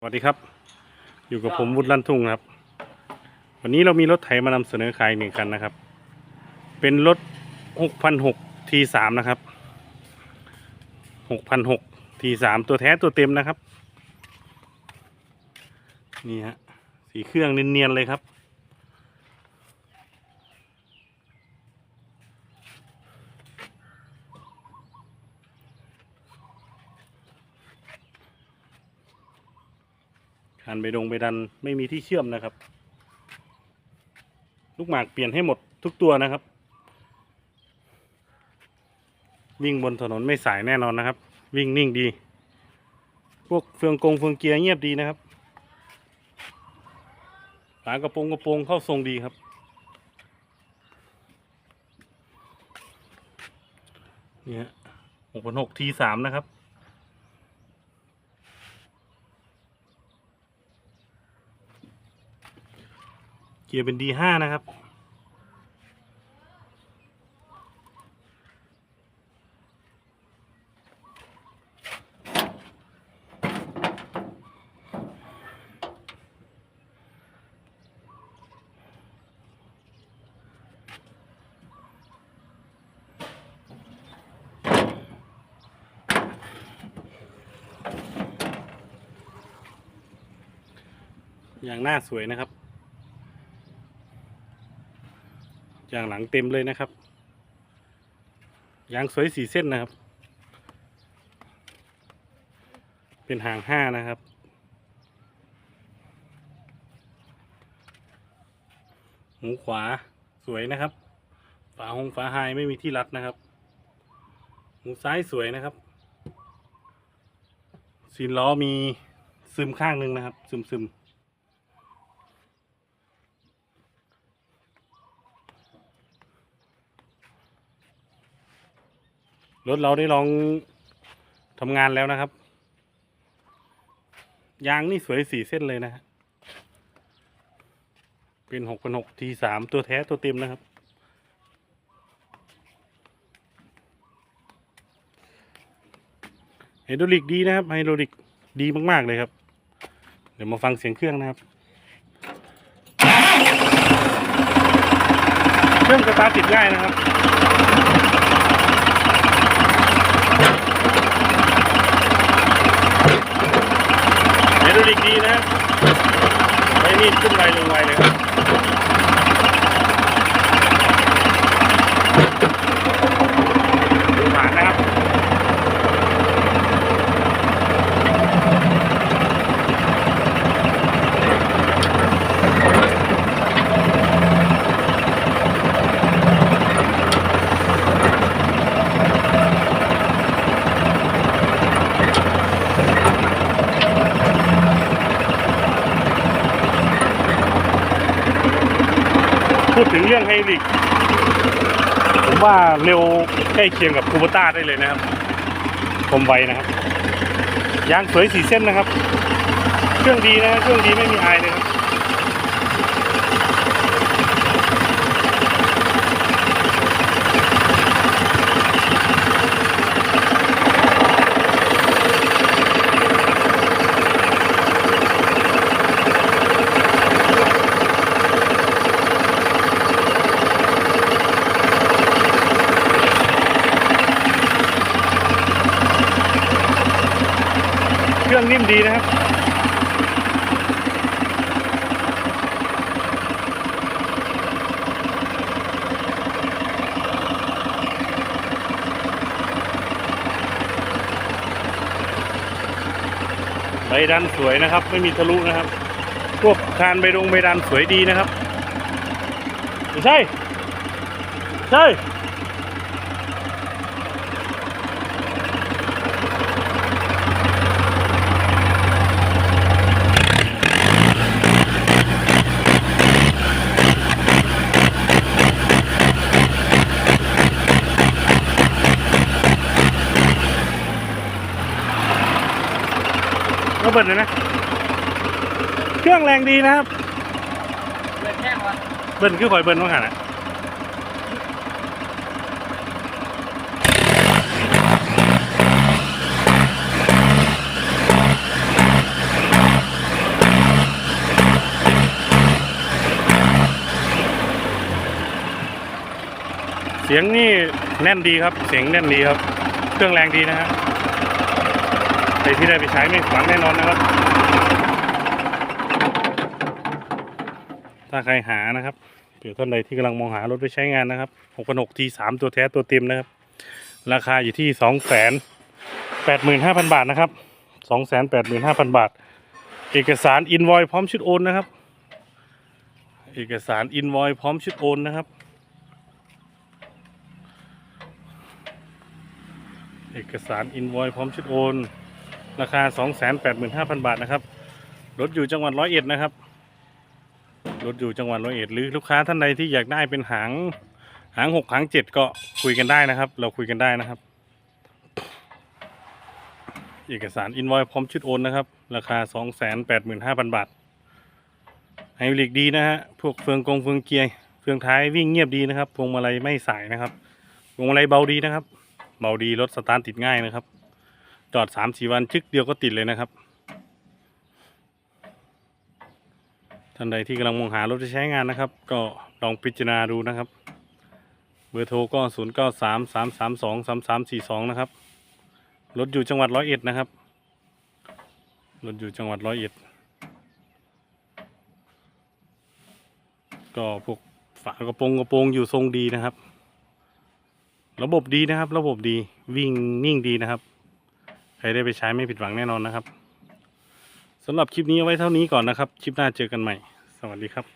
สวัสดีครับ อยู่กับผมวุฒิลั่นทุ่งครับ วันนี้เรามีรถไถมานำเสนอขายหนึ่งคันนะครับ เป็นรถ6,600 T3 นะครับ6,600 T3 ตัวแท้ตัวเต็มนะครับ นี่ฮะ สีเครื่องเนียนๆเลยครับ คันไปดงไปดันไม่มีที่เชื่อมนะครับ ลูกหมากเปลี่ยนให้หมดทุกตัวนะครับ วิ่งบนถนนไม่สายแน่นอนนะครับ วิ่งนิ่งดี พวกเฟืองกงเฟืองเกียร์เงียบดีนะครับฝากระโปรงกระโปรงเข้าทรงดีครับ เนี่ยหกพันหกทีสามนะครับ เกียร์เป็น D5 นะครับ อย่างหน้าสวยนะครับ ยางหลังเต็มเลยนะครับ ยางสวยสีเส้นนะครับ เป็นหางห้านะครับ หูขวาสวยนะครับ ฝาหงฝาไฮไม่มีที่รัดนะครับ หูซ้ายสวยนะครับซีนล้อมีซึมข้างหนึ่งนะครับ ซึมซึม รถเราได้ลองทำงานแล้วนะครับ ยางนี่สวยสีเส้นเลยนะฮะเป็นหกพันหกทีสามตัวแท้ตัวเต็มนะครับ ไฮดรอลิกดีนะครับ ไฮดรอลิกดีมาก ๆ เลยครับ เดี๋ยวมาฟังเสียงเครื่องนะครับ เครื่องสตาร์ทติดง่ายนะครับ เฮดร อีกทีนะไม่มีขึ้นไปลงไปเลยครับ พูดถึงเรื่องไฮรอลิกผมว่าเร็วใกล้เคียงกับคูบต้าได้เลยนะครับคมไวนะครับยางสวยสีเส้นนะครับ เครื่องดีนะเครื่องดีไม่มีอายเลยครับ รื่องนิ่มดีนะครับ ใบดันสวยนะครับ ไม่มีทะลุนะครับพวกคานใบดงใบดันสวยดีนะครับไม่ใช่ ใช่ ระเบิดเลยนะ เครื่องแรงดีนะครับเบิดแข้งวะเบิร์นคือคอยเบิร์นต้องหันอะเสียงนี่แน่นดีครับ เสียงแน่นดีครับ เครื่องแรงดีนะฮะ ใครที่ได้ไปใช้ไม่ผิดหวังแน่นอนนะครับ ถ้าใครหานะครับเผื่อท่านใดที่กำลังมองหารถไปใช้งานนะครับ6,600 T3 ตัวแท้ตัวเต็มนะครับ ราคาอยู่ที่ 285,000 บาทนะครับ 285,000 บาท เอกสารอินวอยพร้อมชุดโอนนะครับ เอกสารอินวอยพร้อมชุดโอนนะครับเอกสารอินวอยพร้อมชุดโอน ราคา 285,000 บาทนะครับ รถอยู่จังหวัดร้อยเอ็ดนะครับ รถอยู่จังหวัดร้อยเอ็ดหรือลูกค้าท่านใดที่อยากได้เป็นหางหางหกหางเจ็ดก็คุยกันได้นะครับ เราคุยกันได้นะครับ เอกสารอินวอยพร้อมชุดโอนนะครับ ราคา 285,000 บาทไฮดรอลิกดีนะฮะ พวกเฟืองกงเฟืองเกียร์เฟืองท้ายวิ่งเงียบดีนะครับ พวงมาลัยไม่สายนะครับ พวงมาลัยเบาดีนะครับ เบาดีรถสตาร์ทติดง่ายนะครับ จอดสามสี่วันชึกเดียวก็ติดเลยนะครับ ท่านใดที่กำลังมองหารถจะใช้งานนะครับ ก็ลองพิจารณาดูนะครับ เบอร์โทรก็ศูนย์เก้าสามสามสามสองสามสามสี่สองนะครับ รถอยู่จังหวัดร้อยเอ็ดนะครับ รถอยู่จังหวัดร้อยเอ็ด ก็พวกฝากระโปรงกระโปรงอยู่ทรงดีนะครับ ระบบดีนะครับ ระบบดีวิ่งนิ่งดีนะครับ รได้ไปใช้ไม่ผิดหวังแน่นอนนะครับสำหรับคลิปนี้เอาไว้เท่านี้ก่อนนะครับ คลิปหน้าเจอกันใหม่ สวัสดีครับ